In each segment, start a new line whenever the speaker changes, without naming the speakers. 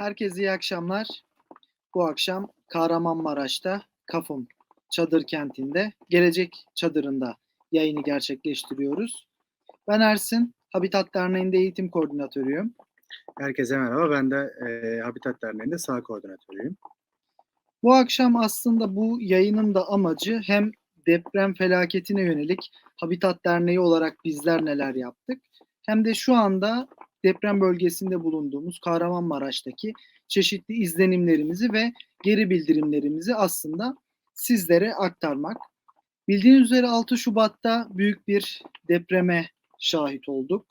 Herkese iyi akşamlar. Bu akşam Kahramanmaraş'ta Kafum Çadır Kenti'nde Gelecek Çadırı'nda yayını gerçekleştiriyoruz. Ben Ersin, Habitat Derneği'nde eğitim koordinatörüyüm.
Herkese merhaba. Ben de e, Habitat Derneği'nde sağ koordinatörüyüm.
Bu akşam aslında bu yayının da amacı hem deprem felaketine yönelik Habitat Derneği olarak bizler neler yaptık hem de şu anda deprem bölgesinde bulunduğumuz Kahramanmaraş'taki çeşitli izlenimlerimizi ve geri bildirimlerimizi aslında sizlere aktarmak. Bildiğiniz üzere 6 Şubat'ta büyük bir depreme şahit olduk.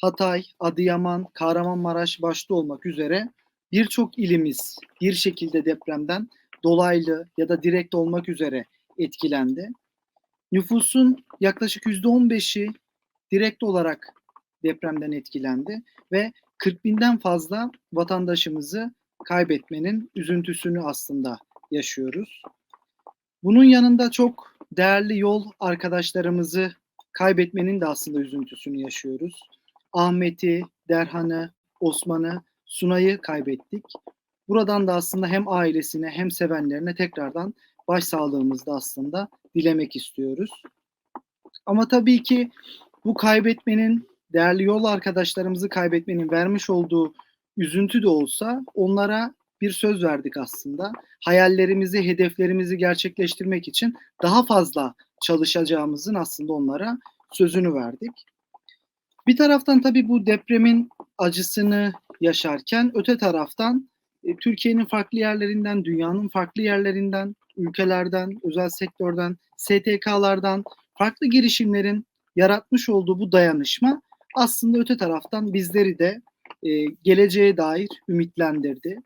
Hatay, Adıyaman, Kahramanmaraş başta olmak üzere birçok ilimiz bir şekilde depremden dolaylı ya da direkt olmak üzere etkilendi. Nüfusun yaklaşık %15'i direkt olarak depremden etkilendi ve 40 binden fazla vatandaşımızı kaybetmenin üzüntüsünü aslında yaşıyoruz. Bunun yanında çok değerli yol arkadaşlarımızı kaybetmenin de aslında üzüntüsünü yaşıyoruz. Ahmet'i, Derhan'ı, Osman'ı, Sunay'ı kaybettik. Buradan da aslında hem ailesine hem sevenlerine tekrardan başsağlığımızda aslında dilemek istiyoruz. Ama tabii ki bu kaybetmenin, değerli yol arkadaşlarımızı kaybetmenin vermiş olduğu üzüntü de olsa onlara bir söz verdik aslında. Hayallerimizi, hedeflerimizi gerçekleştirmek için daha fazla çalışacağımızın aslında onlara sözünü verdik. Bir taraftan tabii bu depremin acısını yaşarken öte taraftan e, Türkiye'nin farklı yerlerinden, dünyanın farklı yerlerinden, ülkelerden, özel sektörden, STK'lardan, farklı girişimlerin yaratmış olduğu bu dayanışma aslında öte taraftan bizleri de e, geleceğe dair ümitlendirdi.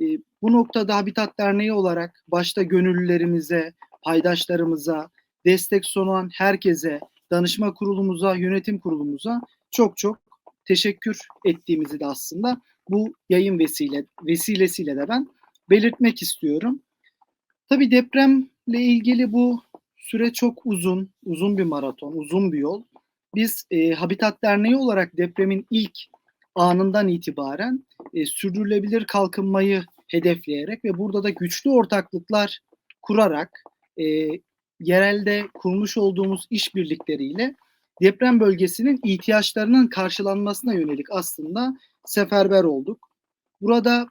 E, bu noktada Habitat Derneği olarak başta gönüllülerimize, paydaşlarımıza, destek sunan herkese, danışma kurulumuza, yönetim kurulumuza çok çok teşekkür ettiğimizi de aslında bu yayın vesile vesilesiyle de ben belirtmek istiyorum. Tabii depremle ilgili bu süre çok uzun, uzun bir maraton, uzun bir yol. Biz e, Habitat Derneği olarak depremin ilk anından itibaren e, sürdürülebilir kalkınmayı hedefleyerek ve burada da güçlü ortaklıklar kurarak e, yerelde kurmuş olduğumuz işbirlikleriyle deprem bölgesinin ihtiyaçlarının karşılanmasına yönelik aslında seferber olduk. Burada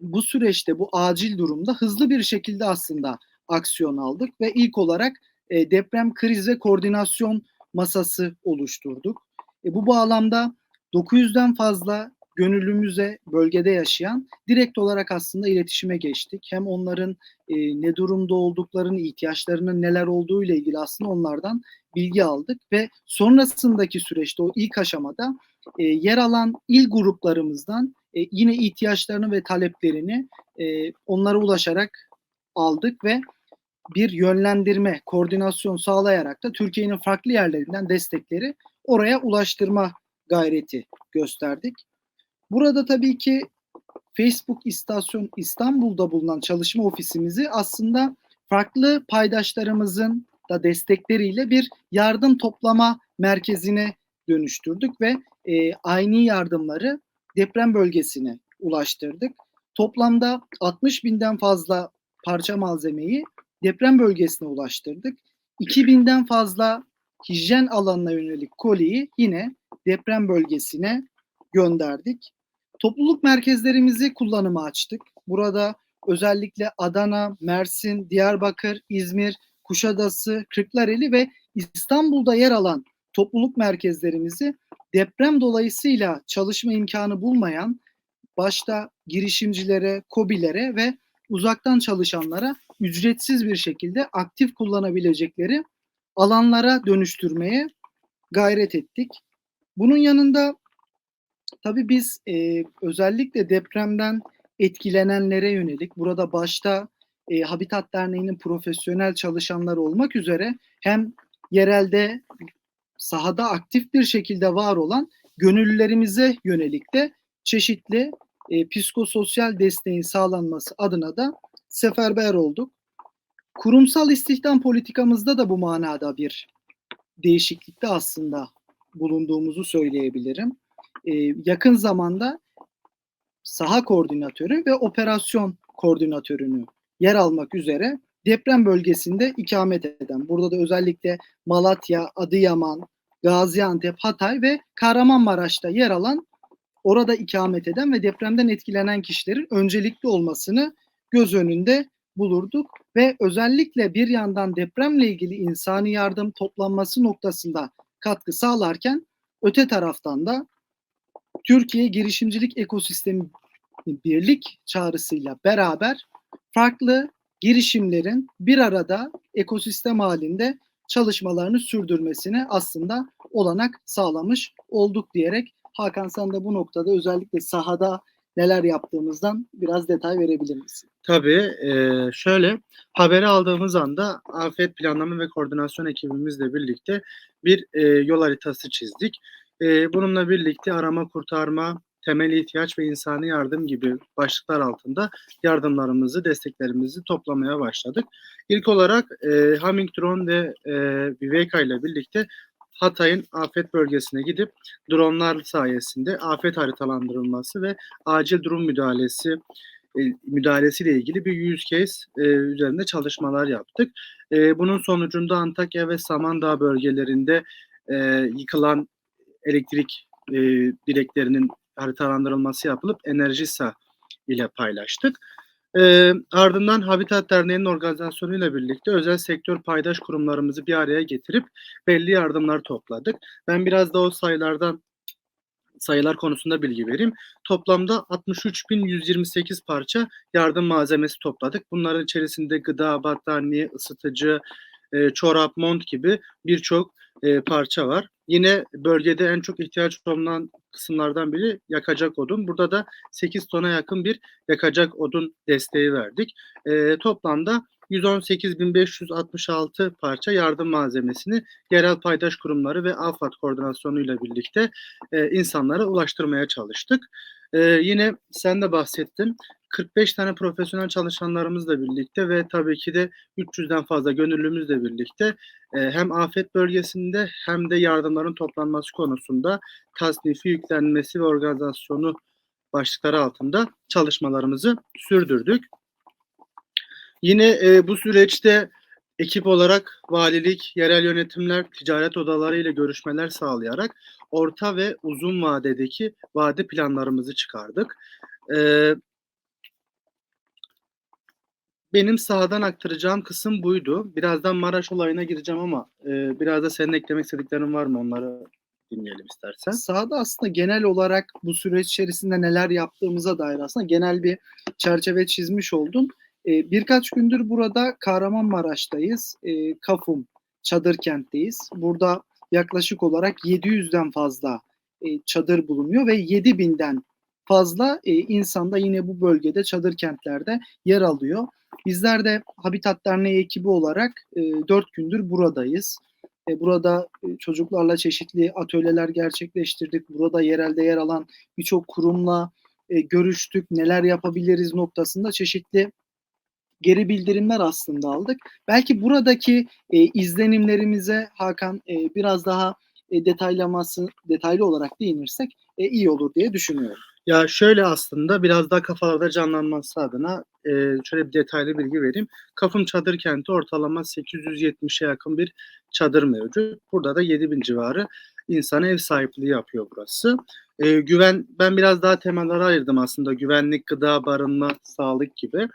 bu süreçte bu acil durumda hızlı bir şekilde aslında aksiyon aldık ve ilk olarak e, deprem kriz ve koordinasyon masası oluşturduk. E, bu bağlamda 900'den fazla gönüllümüze bölgede yaşayan direkt olarak aslında iletişime geçtik. Hem onların e, ne durumda olduklarını, ihtiyaçlarının neler olduğu ile ilgili aslında onlardan bilgi aldık ve sonrasındaki süreçte o ilk aşamada e, yer alan il gruplarımızdan e, yine ihtiyaçlarını ve taleplerini e, onlara ulaşarak aldık ve bir yönlendirme, koordinasyon sağlayarak da Türkiye'nin farklı yerlerinden destekleri oraya ulaştırma gayreti gösterdik. Burada tabii ki Facebook istasyon İstanbul'da bulunan çalışma ofisimizi aslında farklı paydaşlarımızın da destekleriyle bir yardım toplama merkezine dönüştürdük ve e, aynı yardımları deprem bölgesine ulaştırdık. Toplamda 60 binden fazla parça malzemeyi deprem bölgesine ulaştırdık. 2000'den fazla hijyen alanına yönelik koliyi yine deprem bölgesine gönderdik. Topluluk merkezlerimizi kullanıma açtık. Burada özellikle Adana, Mersin, Diyarbakır, İzmir, Kuşadası, Kırklareli ve İstanbul'da yer alan topluluk merkezlerimizi deprem dolayısıyla çalışma imkanı bulmayan başta girişimcilere, kobilere ve uzaktan çalışanlara ücretsiz bir şekilde aktif kullanabilecekleri alanlara dönüştürmeye gayret ettik. Bunun yanında tabii biz e, özellikle depremden etkilenenlere yönelik burada başta e, Habitat Derneği'nin profesyonel çalışanları olmak üzere hem yerelde sahada aktif bir şekilde var olan gönüllülerimize yönelik de çeşitli e, psikososyal desteğin sağlanması adına da seferber olduk. Kurumsal istihdam politikamızda da bu manada bir değişiklikte aslında bulunduğumuzu söyleyebilirim. Ee, yakın zamanda saha koordinatörü ve operasyon koordinatörünü yer almak üzere deprem bölgesinde ikamet eden, burada da özellikle Malatya, Adıyaman, Gaziantep, Hatay ve Kahramanmaraş'ta yer alan, orada ikamet eden ve depremden etkilenen kişilerin öncelikli olmasını göz önünde bulurduk ve özellikle bir yandan depremle ilgili insani yardım toplanması noktasında katkı sağlarken öte taraftan da Türkiye Girişimcilik Ekosistemi Birlik çağrısıyla beraber farklı girişimlerin bir arada ekosistem halinde çalışmalarını sürdürmesine aslında olanak sağlamış olduk diyerek Hakan sen de bu noktada özellikle sahada neler yaptığımızdan biraz detay verebilir misin?
Tabii e, şöyle haberi aldığımız anda afet planlama ve koordinasyon ekibimizle birlikte bir e, yol haritası çizdik. E, bununla birlikte arama kurtarma, temel ihtiyaç ve insani yardım gibi başlıklar altında yardımlarımızı, desteklerimizi toplamaya başladık. İlk olarak e, Humming Drone ve e, Viveka ile birlikte Hatay'ın afet bölgesine gidip dronlar sayesinde afet haritalandırılması ve acil durum müdahalesi e, müdahalesiyle ilgili bir use case e, üzerinde çalışmalar yaptık. E, bunun sonucunda Antakya ve Samandağ bölgelerinde e, yıkılan elektrik e, direklerinin haritalandırılması yapılıp Enerjisa ile paylaştık. E, ardından Habitat Derneği'nin organizasyonuyla birlikte özel sektör paydaş kurumlarımızı bir araya getirip belli yardımlar topladık. Ben biraz da o sayılardan sayılar konusunda bilgi vereyim. Toplamda 63.128 parça yardım malzemesi topladık. Bunların içerisinde gıda, battaniye, ısıtıcı, e, çorap, mont gibi birçok e, parça var. Yine bölgede en çok ihtiyaç olunan kısımlardan biri yakacak odun. Burada da 8 tona yakın bir yakacak odun desteği verdik. E, toplamda 118.566 parça yardım malzemesini yerel paydaş kurumları ve AFAD koordinasyonuyla birlikte e, insanlara ulaştırmaya çalıştık. E, yine sen de bahsettin. 45 tane profesyonel çalışanlarımızla birlikte ve tabii ki de 300'den fazla gönüllümüzle birlikte e, hem afet bölgesinde hem de yardımların toplanması konusunda tasnifi yüklenmesi ve organizasyonu başlıkları altında çalışmalarımızı sürdürdük. Yine e, bu süreçte ekip olarak valilik, yerel yönetimler, ticaret odaları ile görüşmeler sağlayarak orta ve uzun vadedeki vade planlarımızı çıkardık. E, benim sahadan aktaracağım kısım buydu. Birazdan Maraş olayına gireceğim ama e, biraz da senin eklemek istediklerin var mı? Onları dinleyelim istersen.
Sahada aslında genel olarak bu süreç içerisinde neler yaptığımıza dair aslında genel bir çerçeve çizmiş oldun. E, birkaç gündür burada Kahramanmaraş'tayız. E, Kafum çadır kentteyiz. Burada yaklaşık olarak 700'den fazla e, çadır bulunuyor ve 7000'den fazla e, insan da yine bu bölgede çadır kentlerde yer alıyor. Bizler de Habitat Derneği ekibi olarak e, 4 gündür buradayız. E, burada e, çocuklarla çeşitli atölyeler gerçekleştirdik. Burada yerelde yer alan birçok kurumla e, görüştük. Neler yapabiliriz noktasında çeşitli geri bildirimler aslında aldık. Belki buradaki e, izlenimlerimize Hakan e, biraz daha e, detaylaması detaylı olarak değinirsek e, iyi olur diye düşünüyorum.
Ya şöyle aslında biraz daha kafalarda canlanması adına e, şöyle bir detaylı bilgi vereyim. Kafım Çadır Kenti ortalama 870'e yakın bir çadır mevcut. Burada da 7000 civarı insan ev sahipliği yapıyor burası. E, güven ben biraz daha temelleri ayırdım aslında. Güvenlik, gıda, barınma, sağlık gibi.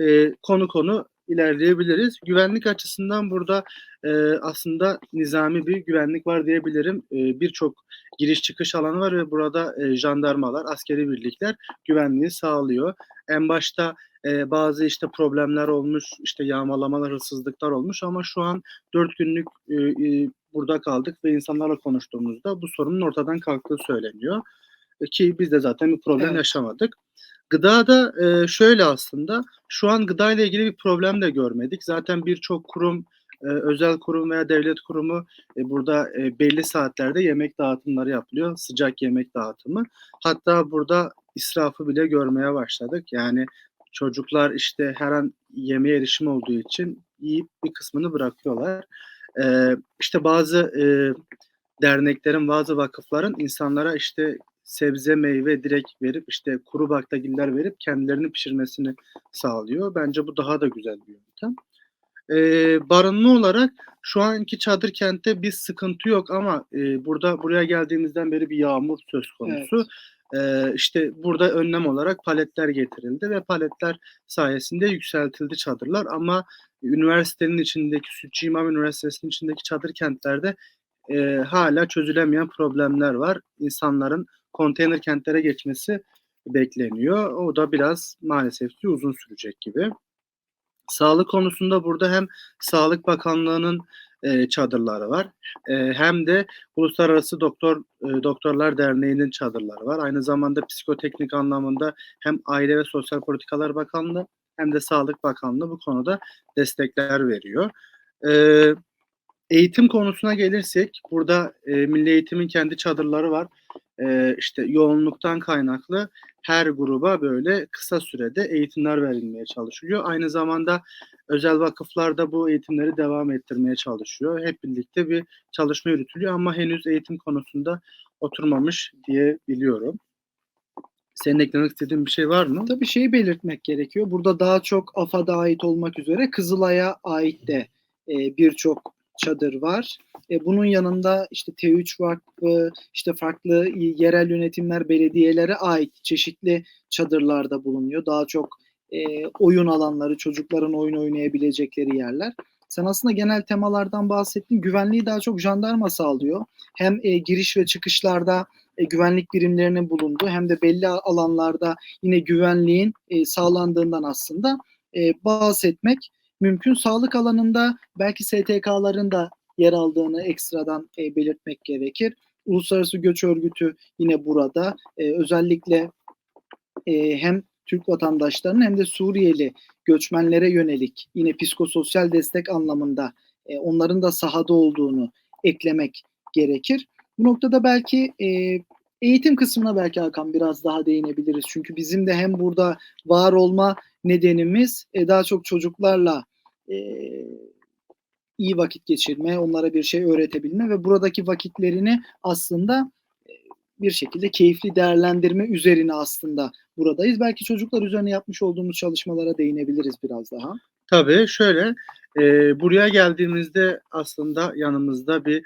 E, konu konu ilerleyebiliriz. Güvenlik açısından burada e, aslında nizami bir güvenlik var diyebilirim. E, Birçok giriş çıkış alanı var ve burada e, jandarmalar, askeri birlikler güvenliği sağlıyor. En başta e, bazı işte problemler olmuş, işte yağmalamalar, hırsızlıklar olmuş ama şu an dört günlük e, e, burada kaldık ve insanlarla konuştuğumuzda bu sorunun ortadan kalktığı söyleniyor. E, ki biz de zaten bir problem
Evet.
yaşamadık. Gıdada e, şöyle aslında şu an gıda ile ilgili bir problem de görmedik. Zaten birçok kurum, e, özel kurum veya devlet kurumu e, burada e, belli saatlerde yemek dağıtımları yapılıyor. Sıcak yemek dağıtımı. Hatta burada israfı bile görmeye başladık. Yani çocuklar işte her an yemeğe erişim olduğu için yiyip bir kısmını bırakıyorlar. E, işte bazı e, derneklerin, bazı vakıfların insanlara işte sebze meyve direkt verip işte kuru baklagiller verip kendilerini pişirmesini sağlıyor. Bence bu daha da güzel bir yöntem. Ee, barınma olarak şu anki çadır kentte bir sıkıntı yok ama e, burada buraya geldiğimizden beri bir yağmur söz konusu. Ee, işte burada önlem olarak paletler getirildi ve paletler sayesinde yükseltildi çadırlar ama üniversitenin içindeki Sütçü İmam Üniversitesi'nin içindeki çadır kentlerde e, hala çözülemeyen problemler var. İnsanların konteyner kentlere geçmesi bekleniyor. O da biraz maalesef ki uzun sürecek gibi. Sağlık konusunda burada hem Sağlık Bakanlığı'nın e, çadırları var. E, hem de Uluslararası Doktor e, Doktorlar Derneği'nin çadırları var. Aynı zamanda psikoteknik anlamında hem Aile ve Sosyal Politikalar Bakanlığı hem de Sağlık Bakanlığı bu konuda destekler veriyor. E, eğitim konusuna gelirsek burada e, Milli Eğitim'in kendi çadırları var. E, işte yoğunluktan kaynaklı her gruba böyle kısa sürede eğitimler verilmeye çalışılıyor. Aynı zamanda özel vakıflar da bu eğitimleri devam ettirmeye çalışıyor. Hep birlikte bir çalışma yürütülüyor ama henüz eğitim konusunda oturmamış diye biliyorum. Senin eklemek istediğin bir şey var mı?
Tabii şeyi belirtmek gerekiyor. Burada daha çok AFAD'a ait olmak üzere Kızılay'a ait de birçok çadır var. E, bunun yanında işte T3 Vakfı, işte farklı yerel yönetimler, belediyelere ait çeşitli çadırlarda bulunuyor. Daha çok e, oyun alanları, çocukların oyun oynayabilecekleri yerler. Sen aslında genel temalardan bahsettin. Güvenliği daha çok jandarma sağlıyor. Hem e, giriş ve çıkışlarda e, güvenlik birimlerinin bulunduğu hem de belli alanlarda yine güvenliğin e, sağlandığından aslında e, bahsetmek mümkün. Sağlık alanında belki STK'ların da yer aldığını ekstradan e, belirtmek gerekir. Uluslararası Göç Örgütü yine burada. E, özellikle e, hem Türk vatandaşlarının hem de Suriyeli göçmenlere yönelik yine psikososyal destek anlamında e, onların da sahada olduğunu eklemek gerekir. Bu noktada belki e, eğitim kısmına belki Hakan biraz daha değinebiliriz. Çünkü bizim de hem burada var olma nedenimiz e, daha çok çocuklarla e, iyi vakit geçirme, onlara bir şey öğretebilme ve buradaki vakitlerini aslında e, bir şekilde keyifli değerlendirme üzerine aslında buradayız. Belki çocuklar üzerine yapmış olduğumuz çalışmalara değinebiliriz biraz daha.
Tabii şöyle e, buraya geldiğimizde aslında yanımızda bir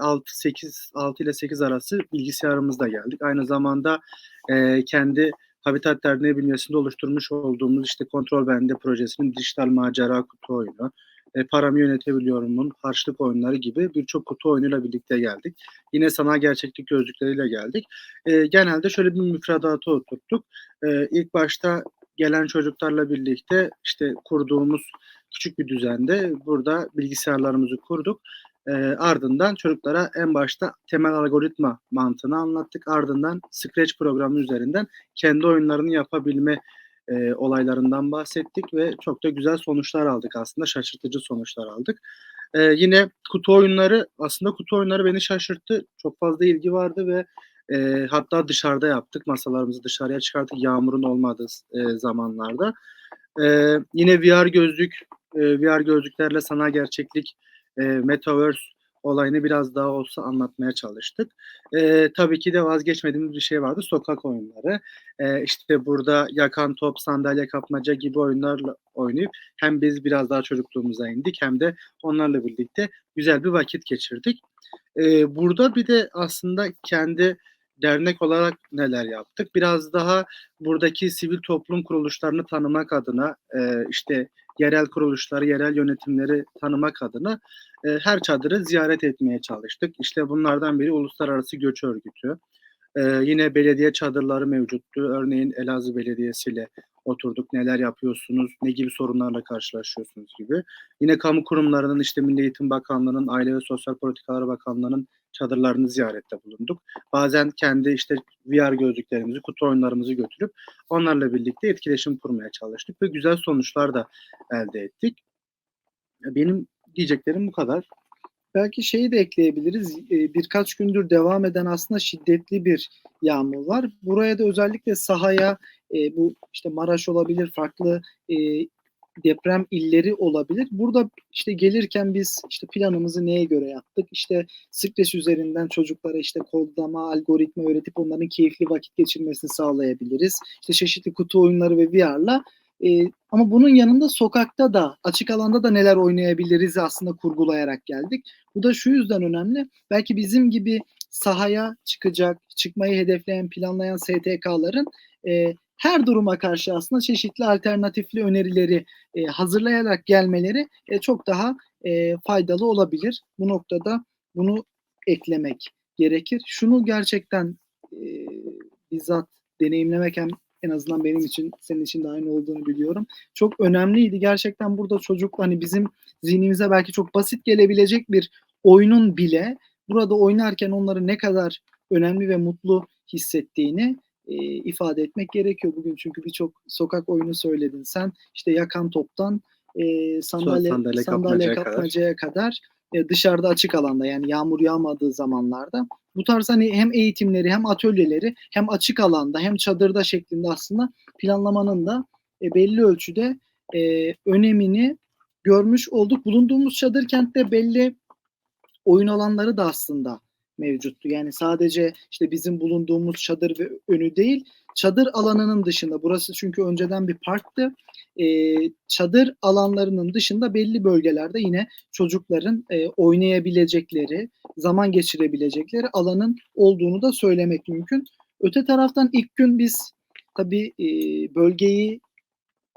6 8 6 ile 8 arası bilgisayarımızda geldik. Aynı zamanda e, kendi Habitat Derneği bünyesinde oluşturmuş olduğumuz işte Kontrol Bende projesinin dijital macera kutu oyunu, e, paramı yönetebiliyorumun harçlık oyunları gibi birçok kutu oyunuyla birlikte geldik. Yine sanal gerçeklik gözlükleriyle geldik. E, genelde şöyle bir müfredatı oturttuk. E, ilk başta gelen çocuklarla birlikte işte kurduğumuz küçük bir düzende burada bilgisayarlarımızı kurduk. E, ardından çocuklara en başta temel algoritma mantığını anlattık. Ardından Scratch programı üzerinden kendi oyunlarını yapabilme e, olaylarından bahsettik ve çok da güzel sonuçlar aldık aslında. Şaşırtıcı sonuçlar aldık. E, yine kutu oyunları aslında kutu oyunları beni şaşırttı. Çok fazla ilgi vardı ve e, hatta dışarıda yaptık. Masalarımızı dışarıya çıkarttık yağmurun olmadığı e, zamanlarda. E, yine VR gözlük, e, VR gözlüklerle sanal gerçeklik, e, metaverse olayını biraz daha olsa anlatmaya çalıştık. E, tabii ki de vazgeçmediğimiz bir şey vardı. Sokak oyunları. E, işte burada yakan top, sandalye kapmaca gibi oyunlarla oynayıp hem biz biraz daha çocukluğumuza indik hem de onlarla birlikte güzel bir vakit geçirdik. E, burada bir de aslında kendi dernek olarak neler yaptık? Biraz daha buradaki sivil toplum kuruluşlarını tanımak adına e, işte yerel kuruluşları, yerel yönetimleri tanımak adına e, her çadırı ziyaret etmeye çalıştık. İşte bunlardan biri Uluslararası Göç Örgütü. E, yine belediye çadırları mevcuttu. Örneğin Elazığ Belediyesi ile oturduk. Neler yapıyorsunuz, ne gibi sorunlarla karşılaşıyorsunuz gibi. Yine kamu kurumlarının işte Milli Eğitim Bakanlığı'nın, Aile ve Sosyal Politikalar Bakanlığı'nın çadırlarını ziyarette bulunduk. Bazen kendi işte VR gözlüklerimizi, kutu oyunlarımızı götürüp onlarla birlikte etkileşim kurmaya çalıştık ve güzel sonuçlar da elde ettik. Benim diyeceklerim bu kadar.
Belki şeyi de ekleyebiliriz. Birkaç gündür devam eden aslında şiddetli bir yağmur var. Buraya da özellikle sahaya bu işte Maraş olabilir, farklı deprem illeri olabilir. Burada işte gelirken biz işte planımızı neye göre yaptık? İşte stres üzerinden çocuklara işte kodlama, algoritma öğretip onların keyifli vakit geçirmesini sağlayabiliriz. İşte çeşitli kutu oyunları ve VR'la e, ama bunun yanında sokakta da açık alanda da neler oynayabiliriz aslında kurgulayarak geldik. Bu da şu yüzden önemli. Belki bizim gibi sahaya çıkacak, çıkmayı hedefleyen, planlayan STK'ların e, her duruma karşı aslında çeşitli alternatifli önerileri e, hazırlayarak gelmeleri e, çok daha e, faydalı olabilir. Bu noktada bunu eklemek gerekir. Şunu gerçekten e, bizzat deneyimlemek hem en azından benim için senin için de aynı olduğunu biliyorum. Çok önemliydi. Gerçekten burada çocuk hani bizim zihnimize belki çok basit gelebilecek bir oyunun bile burada oynarken onları ne kadar önemli ve mutlu hissettiğini e, ifade etmek gerekiyor bugün. Çünkü birçok sokak oyunu söyledin sen. İşte yakan toptan e, sandalye
sandalye
sandalye
kapmacaya
kapmacaya kadar, e, dışarıda açık alanda yani yağmur yağmadığı zamanlarda. Bu tarz hani hem eğitimleri hem atölyeleri hem açık alanda hem çadırda şeklinde aslında planlamanın da e, belli ölçüde e, önemini görmüş olduk. Bulunduğumuz çadır kentte belli oyun alanları da aslında mevcuttu. Yani sadece işte bizim bulunduğumuz çadır ve önü değil, çadır alanının dışında, burası çünkü önceden bir parktı, e, çadır alanlarının dışında belli bölgelerde yine çocukların e, oynayabilecekleri, zaman geçirebilecekleri alanın olduğunu da söylemek mümkün. Öte taraftan ilk gün biz tabii e, bölgeyi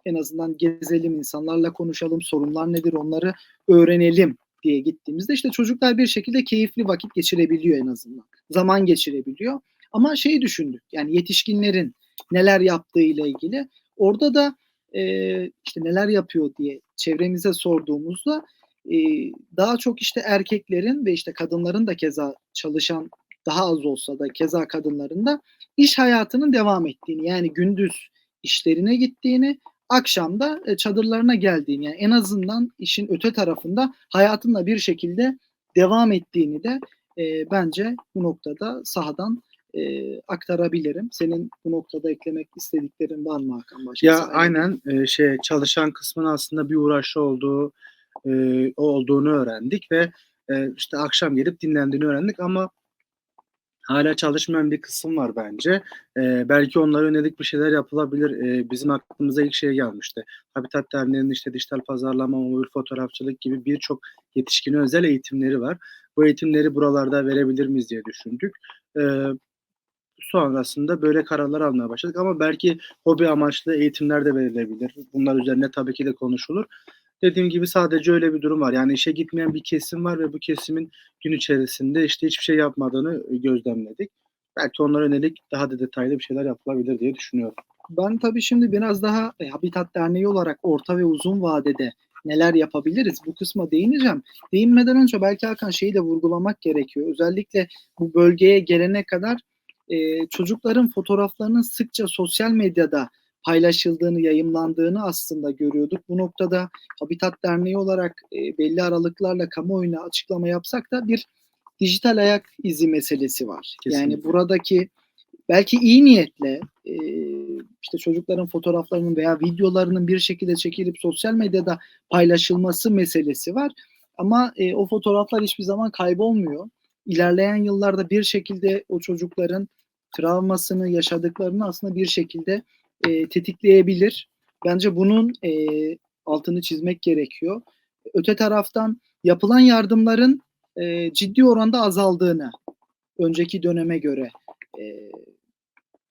en azından gezelim, insanlarla konuşalım, sorunlar nedir onları öğrenelim diye gittiğimizde işte çocuklar bir şekilde keyifli vakit geçirebiliyor en azından. Zaman geçirebiliyor. Ama şeyi düşündük yani yetişkinlerin neler yaptığı ile ilgili orada da e, işte neler yapıyor diye çevremize sorduğumuzda e, daha çok işte erkeklerin ve işte kadınların da keza çalışan daha az olsa da keza kadınların da iş hayatının devam ettiğini yani gündüz işlerine gittiğini akşamda e, çadırlarına geldiğini yani en azından işin öte tarafında hayatınla bir şekilde devam ettiğini de e, bence bu noktada sahadan e, aktarabilirim. Senin bu noktada eklemek istediklerin var mı Hakan? Başka
Ya
sahaya?
aynen e, şey çalışan kısmın aslında bir uğraşı olduğu e, olduğunu öğrendik ve e, işte akşam gelip dinlendiğini öğrendik ama hala çalışmayan bir kısım var bence. E, belki onlara yönelik bir şeyler yapılabilir. E, bizim aklımıza ilk şey gelmişti. Habitat Derneği'nin işte dijital pazarlama, mobil fotoğrafçılık gibi birçok yetişkine özel eğitimleri var. Bu eğitimleri buralarda verebilir miyiz diye düşündük. E, sonrasında böyle kararlar almaya başladık ama belki hobi amaçlı eğitimler de verilebilir. Bunlar üzerine tabii ki de konuşulur. Dediğim gibi sadece öyle bir durum var. Yani işe gitmeyen bir kesim var ve bu kesimin gün içerisinde işte hiçbir şey yapmadığını gözlemledik. Belki onlara yönelik daha da detaylı bir şeyler yapılabilir diye düşünüyorum.
Ben tabii şimdi biraz daha e, Habitat Derneği olarak orta ve uzun vadede neler yapabiliriz bu kısma değineceğim. Değinmeden önce belki Hakan şeyi de vurgulamak gerekiyor. Özellikle bu bölgeye gelene kadar e, çocukların fotoğraflarının sıkça sosyal medyada paylaşıldığını, yayımlandığını aslında görüyorduk. Bu noktada Habitat Derneği olarak e, belli aralıklarla kamuoyuna açıklama yapsak da bir dijital ayak izi meselesi var. Yani
Kesinlikle.
buradaki belki iyi niyetle e, işte çocukların fotoğraflarının veya videolarının bir şekilde çekilip sosyal medyada paylaşılması meselesi var. Ama e, o fotoğraflar hiçbir zaman kaybolmuyor. İlerleyen yıllarda bir şekilde o çocukların travmasını yaşadıklarını aslında bir şekilde e, tetikleyebilir. Bence bunun e, altını çizmek gerekiyor. Öte taraftan yapılan yardımların e, ciddi oranda azaldığını önceki döneme göre e,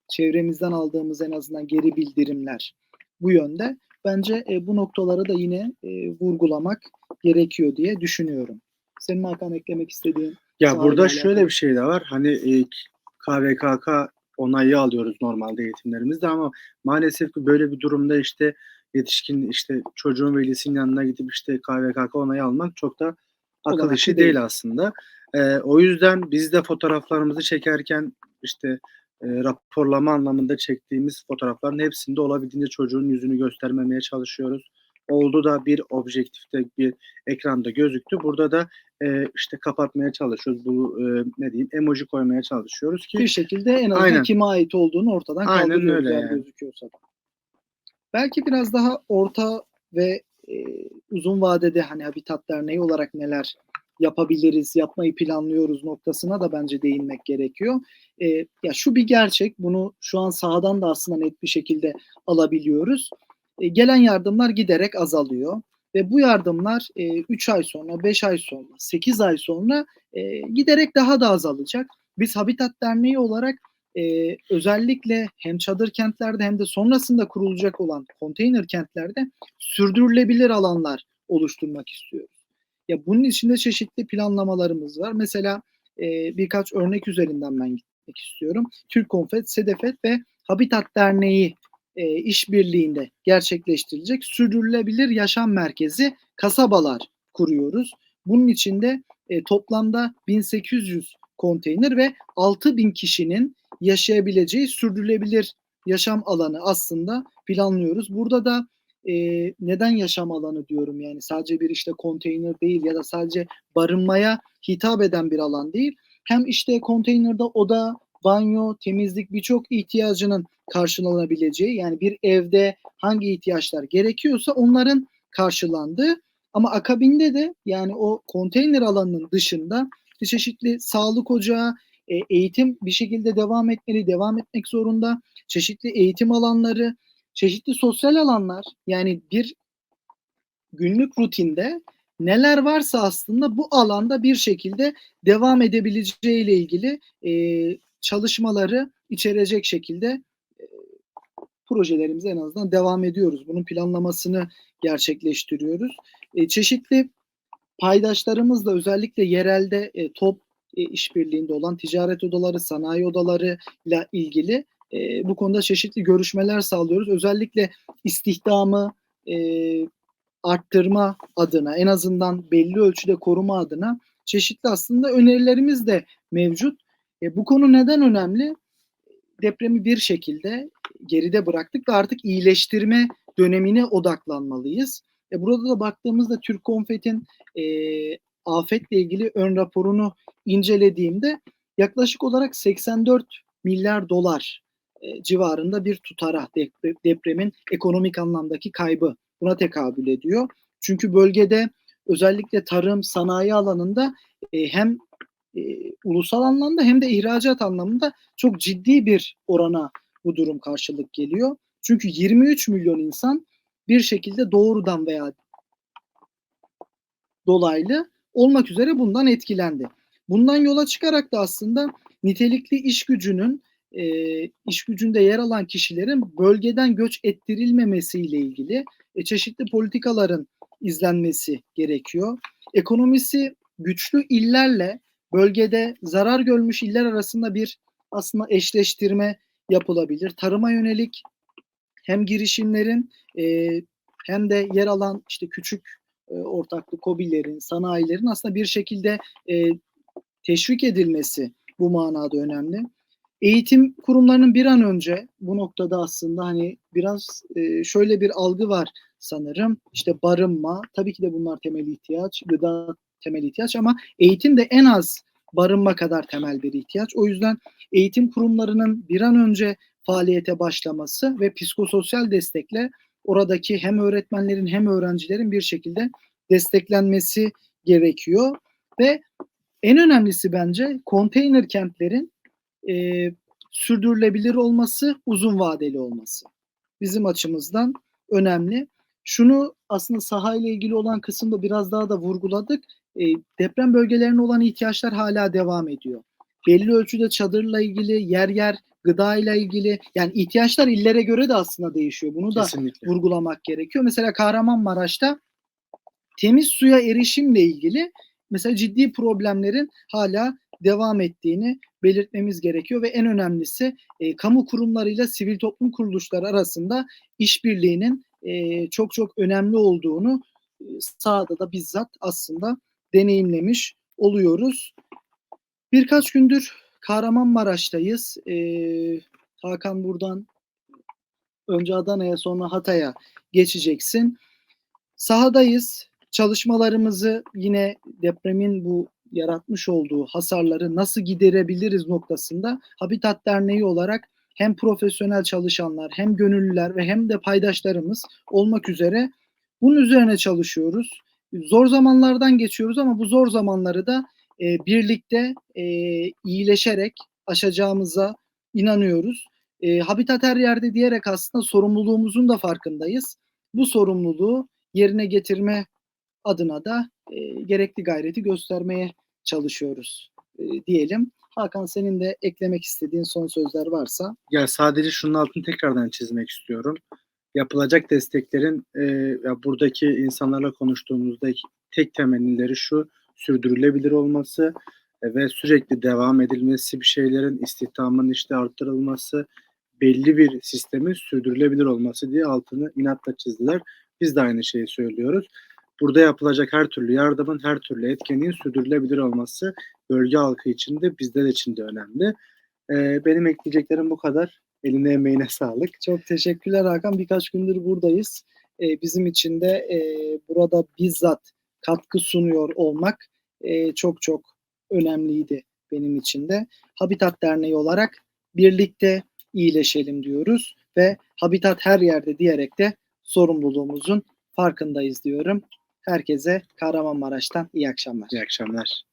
çevremizden aldığımız en azından geri bildirimler bu yönde. Bence e, bu noktaları da yine e, vurgulamak gerekiyor diye düşünüyorum. Senin Hakan eklemek istediğin
Ya burada şöyle bir şey de var. Hani e, KVKK onayı alıyoruz normalde eğitimlerimizde ama maalesef ki böyle bir durumda işte yetişkin işte çocuğun velisinin yanına gidip işte KVKK onayı almak çok da akıl işi
değil.
değil aslında. E, o yüzden biz de fotoğraflarımızı çekerken işte e, raporlama anlamında çektiğimiz fotoğrafların hepsinde olabildiğince çocuğun yüzünü göstermemeye çalışıyoruz. Oldu da bir objektifte bir ekranda gözüktü. Burada da e, işte kapatmaya çalışıyoruz. Bu e, ne diyeyim emoji koymaya çalışıyoruz ki
bir şekilde en azından
Aynen.
kime ait olduğunu ortadan
Aynen
kaldırıyoruz
öyle yani.
gözüküyorsa. Belki biraz daha orta ve e, uzun vadede hani Habitat Derneği olarak neler yapabiliriz, yapmayı planlıyoruz noktasına da bence değinmek gerekiyor. E, ya şu bir gerçek, bunu şu an sahadan da aslında net bir şekilde alabiliyoruz. E, gelen yardımlar giderek azalıyor ve bu yardımlar 3 ay sonra, 5 ay sonra, 8 ay sonra e, giderek daha da azalacak. Biz Habitat Derneği olarak e, özellikle hem çadır kentlerde hem de sonrasında kurulacak olan konteyner kentlerde sürdürülebilir alanlar oluşturmak istiyoruz. Ya bunun içinde çeşitli planlamalarımız var. Mesela e, birkaç örnek üzerinden ben gitmek istiyorum. Türk Konfet, Sedefet ve Habitat Derneği e, işbirliğinde gerçekleştirilecek sürdürülebilir yaşam merkezi kasabalar kuruyoruz. Bunun içinde e, toplamda 1800 konteyner ve 6000 kişinin yaşayabileceği sürdürülebilir yaşam alanı aslında planlıyoruz. Burada da e, neden yaşam alanı diyorum yani sadece bir işte konteyner değil ya da sadece barınmaya hitap eden bir alan değil. Hem işte konteynerde oda, banyo, temizlik birçok ihtiyacının karşılanabileceği yani bir evde hangi ihtiyaçlar gerekiyorsa onların karşılandığı ama akabinde de yani o konteyner alanının dışında çeşitli sağlık ocağı, e, eğitim bir şekilde devam etmeli, devam etmek zorunda. Çeşitli eğitim alanları, çeşitli sosyal alanlar yani bir günlük rutinde neler varsa aslında bu alanda bir şekilde devam edebileceği ile ilgili e, çalışmaları içerecek şekilde e, projelerimize en azından devam ediyoruz. Bunun planlamasını gerçekleştiriyoruz. E, çeşitli paydaşlarımızla özellikle yerelde e, top e, işbirliğinde olan ticaret odaları, sanayi odaları ile ilgili bu konuda çeşitli görüşmeler sağlıyoruz. Özellikle istihdamı arttırma adına en azından belli ölçüde koruma adına çeşitli aslında önerilerimiz de mevcut. E, bu konu neden önemli? Depremi bir şekilde geride bıraktık ve artık iyileştirme dönemine odaklanmalıyız. E, burada da baktığımızda Türk Konfet'in e, afetle ilgili ön raporunu incelediğimde yaklaşık olarak 84 milyar dolar e, civarında bir tutara depremin ekonomik anlamdaki kaybı buna tekabül ediyor. Çünkü bölgede özellikle tarım, sanayi alanında e, hem e, ulusal anlamda hem de ihracat anlamında çok ciddi bir orana bu durum karşılık geliyor. Çünkü 23 milyon insan bir şekilde doğrudan veya dolaylı olmak üzere bundan etkilendi. Bundan yola çıkarak da aslında nitelikli iş gücünün e, iş gücünde yer alan kişilerin bölgeden göç ettirilmemesiyle ilgili e, çeşitli politikaların izlenmesi gerekiyor. Ekonomisi güçlü illerle bölgede zarar görmüş iller arasında bir aslında eşleştirme yapılabilir. Tarıma yönelik hem girişimlerin e, hem de yer alan işte küçük e, ortaklı kobilerin, sanayilerin aslında bir şekilde e, teşvik edilmesi bu manada önemli. Eğitim kurumlarının bir an önce bu noktada aslında hani biraz e, şöyle bir algı var sanırım. İşte barınma, tabii ki de bunlar temel ihtiyaç, gıda temel ihtiyaç ama eğitim de en az barınma kadar temel bir ihtiyaç. O yüzden eğitim kurumlarının bir an önce faaliyete başlaması ve psikososyal destekle oradaki hem öğretmenlerin hem öğrencilerin bir şekilde desteklenmesi gerekiyor ve en önemlisi bence konteyner kentlerin e, sürdürülebilir olması, uzun vadeli olması. Bizim açımızdan önemli. Şunu aslında saha ile ilgili olan kısımda biraz daha da vurguladık. E, deprem bölgelerine olan ihtiyaçlar hala devam ediyor. Belli ölçüde çadırla ilgili, yer yer gıda ile ilgili yani ihtiyaçlar illere göre de aslında değişiyor. Bunu da
Kesinlikle.
vurgulamak gerekiyor. Mesela Kahramanmaraş'ta temiz suya erişimle ilgili mesela ciddi problemlerin hala devam ettiğini belirtmemiz gerekiyor ve en önemlisi e, kamu kurumlarıyla sivil toplum kuruluşları arasında işbirliğinin e, çok çok önemli olduğunu e, sahada da bizzat aslında deneyimlemiş oluyoruz. Birkaç gündür Kahramanmaraş'tayız. E, Hakan buradan önce Adana'ya sonra Hatay'a geçeceksin. Sahadayız. Çalışmalarımızı yine depremin bu yaratmış olduğu hasarları nasıl giderebiliriz noktasında Habitat Derneği olarak hem profesyonel çalışanlar hem gönüllüler ve hem de paydaşlarımız olmak üzere Bunun üzerine çalışıyoruz. Zor zamanlardan geçiyoruz ama bu zor zamanları da e, birlikte e, iyileşerek aşacağımıza inanıyoruz. E, Habitat her yerde diyerek aslında sorumluluğumuzun da farkındayız. Bu sorumluluğu yerine getirme adına da e, gerekli gayreti göstermeye çalışıyoruz e, diyelim. Hakan senin de eklemek istediğin son sözler varsa.
Ya sadece şunun altını tekrardan çizmek istiyorum. Yapılacak desteklerin e, buradaki insanlarla konuştuğumuzda tek temennileri şu sürdürülebilir olması e, ve sürekli devam edilmesi bir şeylerin istihdamın işte arttırılması belli bir sistemin sürdürülebilir olması diye altını inatla çizdiler. Biz de aynı şeyi söylüyoruz. Burada yapılacak her türlü yardımın, her türlü etkinliğin sürdürülebilir olması bölge halkı için de bizler için de önemli. Ee, benim ekleyeceklerim bu kadar. Eline emeğine sağlık.
Çok teşekkürler Hakan. Birkaç gündür buradayız. E, bizim için de e, burada bizzat katkı sunuyor olmak e, çok çok önemliydi benim için de. Habitat Derneği olarak birlikte iyileşelim diyoruz ve Habitat her yerde diyerek de sorumluluğumuzun farkındayız diyorum. Herkese Kahramanmaraş'tan iyi akşamlar.
İyi akşamlar.